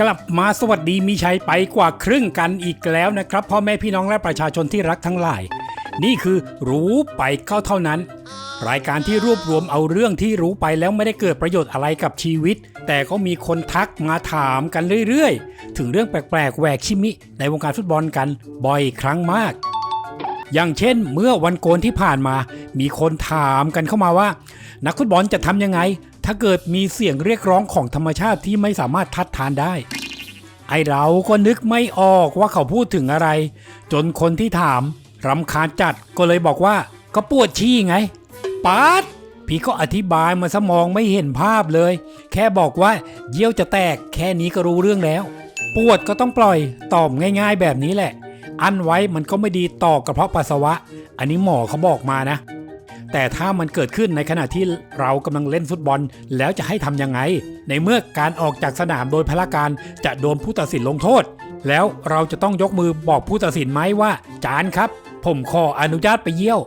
กลับมาสวัสดีมีชัยไปกว่าครึ่งกันอีกแล้วนะครับพ่อแม่พี่น้องและประชาชนที่รักทั้งหลาย นี่คือรู้ไปเข้าเท่านั้น รายการที่รวบรวมเอาเรื่องที่รู้ไปแล้วไม่ได้เกิดประโยชน์อะไรกับชีวิต แต่ก็มีคนทักมาถามกันเรื่อยๆ ถึงเรื่องแปลกๆแหวกชิมิ ในวงการฟุตบอลกันบ่อยครั้งมาก อย่างเช่น เมื่อวันโกนที่ผ่านมา มีคนถามกันเข้ามาว่า นักฟุตบอลจะทำยังไง ถ้าเกิดมีเสียงเรียกร้องของธรรมชาติที่ไม่สามารถทัดทานได้ ไอเราก็นึกไม่ออกว่าเขาพูดถึงอะไร จนคนที่ถามรำคาญจัดก็เลยบอกว่าก็ปวดชี้ไงปาดพี่ก็อธิบายมาสมองไม่เห็นภาพเลย แค่บอกว่าเยี่ยวจะแตกแค่นี้ก็รู้เรื่องแล้ว ปวดก็ต้องปล่อยตอบง่าย ๆ แบบนี้แหละ อันไว้มันก็ไม่ดีต่อกระเพาะปัสสาวะ อันนี้หมอเขาบอกมานะ แต่ถ้ามันเกิดขึ้นในขณะที่เรากำลังเล่นฟุตบอล แล้วจะให้ทำยังไง ในเมื่อการออกจากสนามโดยพละการจะโดนผู้ตัดสินลงโทษ แล้วเราจะต้องยกมือบอกผู้ตัดสินไหมว่า จานครับ ผมขออนุญาตไปเยี่ยว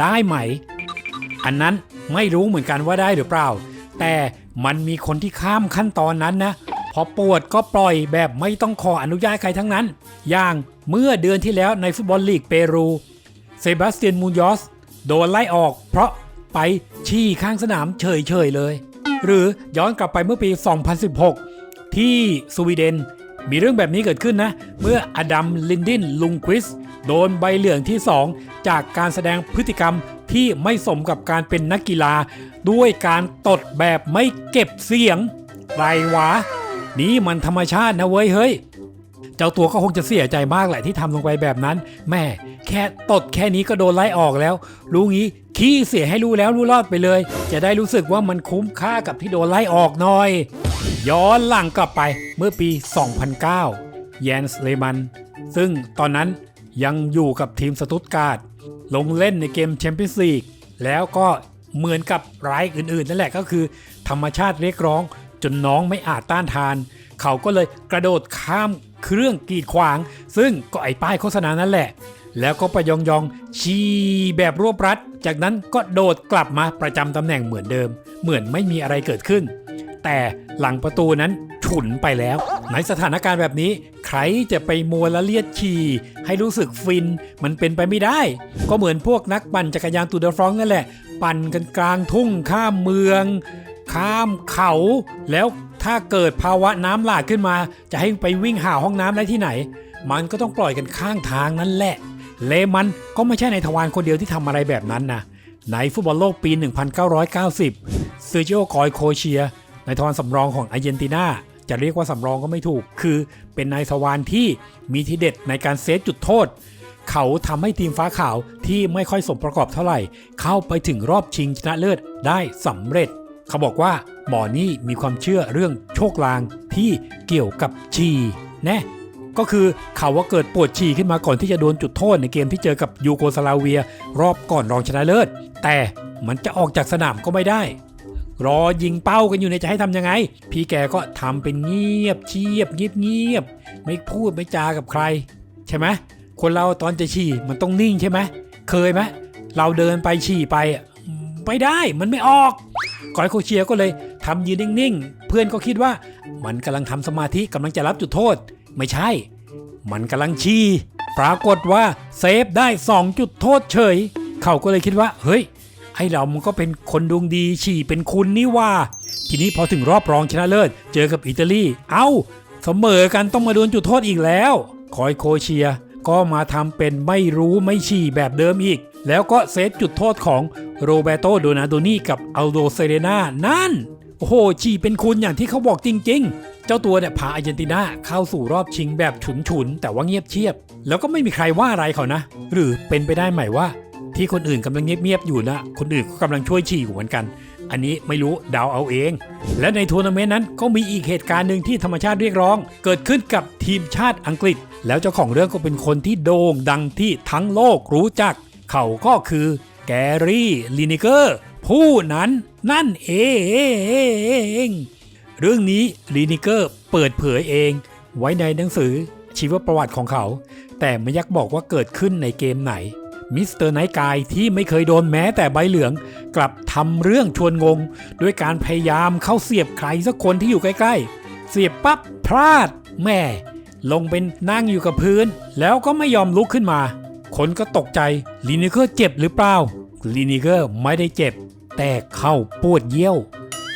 ได้ไหม อันนั้นไม่รู้เหมือนกันว่าได้หรือเปล่า แต่มันมีคนที่ข้ามขั้นตอนนั้นนะพอปวดก็ปล่อยแบบไม่ต้องขออนุญาตใครทั้งนั้น อย่างเมื่อเดือนที่แล้วในฟุตบอลลีกเปรูเซบาสเตียนมูนยอส โดนไล่ออกเพราะไปชี้ข้างสนามเฉยๆเลย หรือย้อนกลับไปเมื่อปี 2016 ที่สวีเดน มีเรื่องแบบนี้เกิดขึ้นนะ เมื่ออดัมลินดินลุงควิสโดนใบเหลืองที่ 2 จากการแสดงพฤติกรรมที่ไม่สมกับการเป็นนักกีฬา ด้วยการตดแบบไม่เก็บเสียงไรวะ นี่มันธรรมชาตินะเว้ยเฮ้ย เจ้าตัวก็คงจะเสียใจมากแหละที่ทำลงไปแบบนั้น แม่แค่ตดแค่นี้ก็โดนไล่ออกแล้ว รู้งี้ขี้เสียให้รู้แล้วรู้รอดไปเลย จะได้รู้สึกว่ามันคุ้มค่ากับที่โดนไล่ออกหน่อย ย้อนหลังกลับไปเมื่อปี 2009 แยนส์เลมัน ซึ่งตอนนั้นยังอยู่กับทีมสตุตการ์ดลงเล่นในเกมแชมเปี้ยนส์ลีกแล้วก็เหมือนกับรายอื่นๆ นั่นแหละก็คือ ธรรมชาติเรียกร้องจนน้องไม่อาจต้านทาน เขาก็เลยกระโดดข้าม เครื่องกีดขวาง ซึ่งก็ไอ้ป้ายโฆษณานั่นแหละ แล้วก็ไปยองยองๆชีแบบรวบรัด จากนั้นก็โดดกลับมาประจำตำแหน่งเหมือนเดิม เหมือนไม่มีอะไรเกิดขึ้น แต่หลังประตูนั้นฉุนไปแล้ว ในสถานการณ์แบบนี้ ใครจะไปมัวละเลียดขี่ให้รู้สึกฟินมันเป็นไปไม่ได้ ก็เหมือนพวกนักปั่นจักรยานตูเดฟรองนั่นแหละ ปั่นกันกลางทุ่งข้ามเมือง ข้ามเขาแล้ว ถ้าเกิดภาวะน้ำหลากขึ้นมา จะให้ไปวิ่งหาห้องน้ำได้ที่ไหน มันก็ต้องปล่อยกันข้างทางนั่นแหละ เลมันก็ไม่ใช่ในทวารคนเดียวที่ทำอะไรแบบนั้นนะในฟุตบอลโลกปี 1990 เซอร์จิโอกอยโคเชีย ในทวารสำรองของอาร์เจนตินาจะเรียกว่าสำรองก็ไม่ถูก คือเป็นนายทวารที่มีทีเด็ดในการเซฟจุดโทษ เขาทำให้ทีมฟ้าขาวที่ไม่ค่อยสมประกอบเท่าไหร่ เข้าไปถึงรอบชิงชนะเลิศได้สำเร็จ เขาบอกว่าหมอนี่มีความเชื่อเรื่องโชคลางที่เกี่ยวกับฉี่แนะก็คือเขาว่าเกิดปวดฉี่ขึ้นมาก่อนที่จะโดนจุดโทษในเกมที่เจอกับยูโกสลาเวีย รอบก่อนรองชนะเลิศ แต่มันจะออกจากสนามก็ไม่ได้ รอยิงเป้ากันอยู่ในจะให้ทำยังไง พี่แกก็ทำเป็นเงียบเชียบเงียบเงียบไม่พูดไม่จากับใคร ใช่ไหมคนเราตอนจะฉี่มันต้องนิ่งใช่ไหมเคยไหมเราเดินไปฉี่ไปไม่ได้มันไม่ออก กอยโคเชียก็เลยทำยืนนิ่งๆ เพื่อนก็คิดว่ามันกำลังทำสมาธิกำลังจะรับจุดโทษ ไม่ใช่ มันกำลังชี้ปรากฏว่าเซฟได้2จุดโทษเฉย เขาก็เลยคิดว่า เฮ้ย ไอเรามันก็เป็นคนดวงดีฉี่เป็นคุณนี่ว่า ทีนี้พอถึงรอบรองชนะเลิศ เจอกับอิตาลี เอ้า เสมอกันต้องมาโดนจุดโทษอีกแล้ว คอยโคเชีย ก็มาทำเป็นไม่รู้ไม่ฉี่แบบเดิมอีก แล้วก็เซฟจุดโทษของโรเบโตโดนาโดนีกับอัลโดเซเรนานั่น โอ้โหฉี่เป็นคุณอย่างที่เขาบอกจริง ๆ เจ้าตัวเนี่ยพาอาร์เจนตินาเข้าสู่รอบชิงแบบฉุนๆ แต่ว่าเงียบเชียบ แล้วก็ไม่มีใครว่าอะไรเขานะ หรือเป็นไปได้ไหมว่า ที่คนอื่นกำลังเงียบๆอยู่นะ คนอื่นก็กำลังช่วยฉี่อยู่เหมือนกัน อันนี้ไม่รู้เดาเอาเอง และในทัวร์นาเมนต์นั้นก็มีอีกเหตุการณ์หนึ่งที่ธรรมชาติเรียกร้อง เกิดขึ้นกับทีมชาติอังกฤษ แล้วเจ้าของเรื่องก็เป็นคนที่โด่งดังที่ทั้งโลกรู้จัก เขาก็คือแกรี่ลินิเกอร์ผู้นั้นนั่นเองเรื่องนี้ลีนิเกอร์เปิดเผยเองไว้ในหนังสือชีวประวัติของเขา แต่ไม่ยักบอกว่าเกิดขึ้นในเกมไหน มิสเตอร์ไนท์กายที่ไม่เคยโดนแม้แต่ใบเหลือง กลับทำเรื่องชวนงง ด้วยการพยายามเข้าเสียบใครสักคนที่อยู่ใกล้ๆ เสียบปั๊บพลาดแม่ ลงเป็นนั่งอยู่กับพื้น แล้วก็ไม่ยอมลุกขึ้นมา คนก็ตกใจลีนิเกอร์เจ็บหรือเปล่าลีนิเกอร์ไม่ได้เจ็บ แต่เข้าปวดเยี่ยว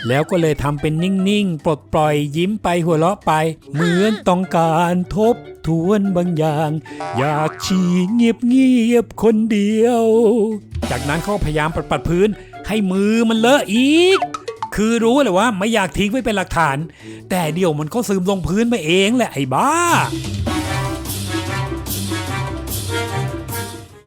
แล้วก็เลยทำเป็นนิ่งๆ ปลดปล่อยยิ้มไปหัวเราะไป เหมือนต้องการทบทวนบางอย่าง อยากฉี่เงียบเงียบๆคนเดียว จากนั้นเขาก็พยายามปัดปัดๆพื้น ให้มือมันเลอะอีก คือรู้เลยว่าไม่อยากทิ้งไว้เป็นหลักฐาน แต่เดี๋ยวมันก็ซึมลงพื้นไปเองแหละไอ้บ้า